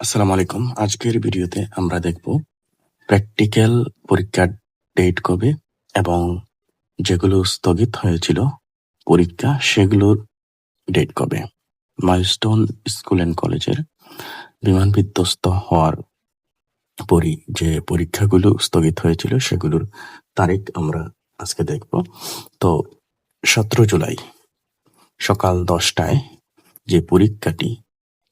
আসসালামু আলাইকুম। আজকের ভিডিওতে আমরা দেখব প্র্যাকটিক্যাল পরীক্ষার ডেট কবে এবং যেগুলো স্থগিত হয়েছিল পরীক্ষা, সেগুলোর ডেট কবে। মাইলস্টোন স্কুল অ্যান্ড কলেজের বিমান বিধ্বস্ত হওয়ার পরই যে পরীক্ষাগুলো স্থগিত হয়েছিল, সেগুলোর তারিখ আমরা আজকে দেখব। তো সতেরো জুলাই সকাল দশটায় যে পরীক্ষাটি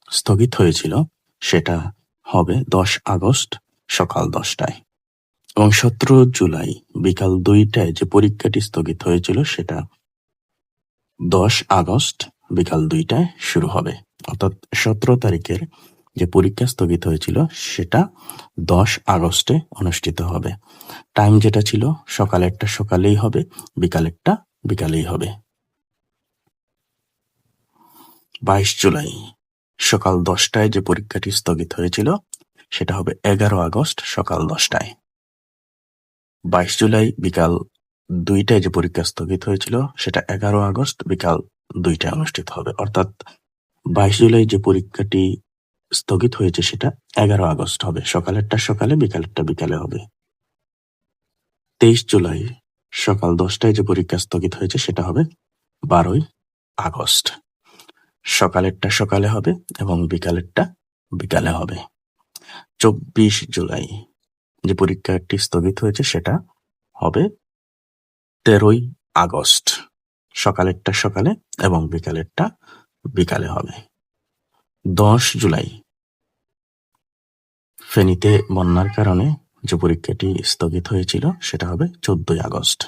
স্থগিত হয়েছিল সেটা হবে দশ আগস্ট সকাল দশটায়। এবং সতেরো জুলাই বিকাল দুইটায় যে পরীক্ষাটি স্থগিত হয়েছিল সেটা দশ আগস্ট বিকাল দুইটায় শুরু হবে। অর্থাৎ সতেরো তারিখের যে পরীক্ষা স্থগিত হয়েছিল সেটা দশ আগস্টে অনুষ্ঠিত হবে। টাইম যেটা ছিল সকালেরটা সকালেই হবে, বিকাল একটা বিকালেই হবে। বাইশ জুলাই সকাল দশটায় যে পরীক্ষাটি স্থগিত হয়েছিল, সেটা হবে এগারো আগস্ট সকাল দশটায়। বাইশ জুলাই বিকাল দুইটায় যে পরীক্ষা স্থগিত হয়েছিল, সেটা এগারো আগস্ট বিকাল দুইটায় অনুষ্ঠিত হবে। অর্থাৎ বাইশ জুলাই যে পরীক্ষাটি স্থগিত হয়েছে, সেটা এগারো আগস্ট হবে। সকালেরটা সকালে, বিকালেরটা বিকালে হবে। তেইশ জুলাই সকাল দশটায় যে পরীক্ষা স্থগিত হয়েছে, সেটা হবে বারোই আগস্ট। সকালেরটা সকালে হবে এবং বিকালেরটা বিকালে হবে। চব্বিশ জুলাই যে পরীক্ষাটি স্থগিত হয়েছে সেটা হবে তেরোই আগস্ট। সকালেরটা সকালে এবং বিকালেরটা বিকালে হবে। দশ জুলাই ফেনীতে বন্যার কারণে যে পরীক্ষাটি স্থগিত হয়েছিল সেটা হবে চোদ্দই আগস্ট।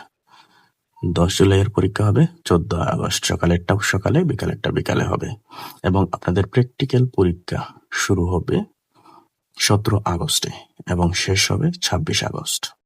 দশ জুলাইয়ের পরীক্ষা হবে, চোদ্দ আগস্ট সকালেরটা সকালে বিকালেরটা বিকালে হবে। এবং আপনাদের প্র্যাকটিক্যাল পরীক্ষা শুরু হবে সতেরো আগস্টে এবং শেষ হবে ছাব্বিশ আগস্ট।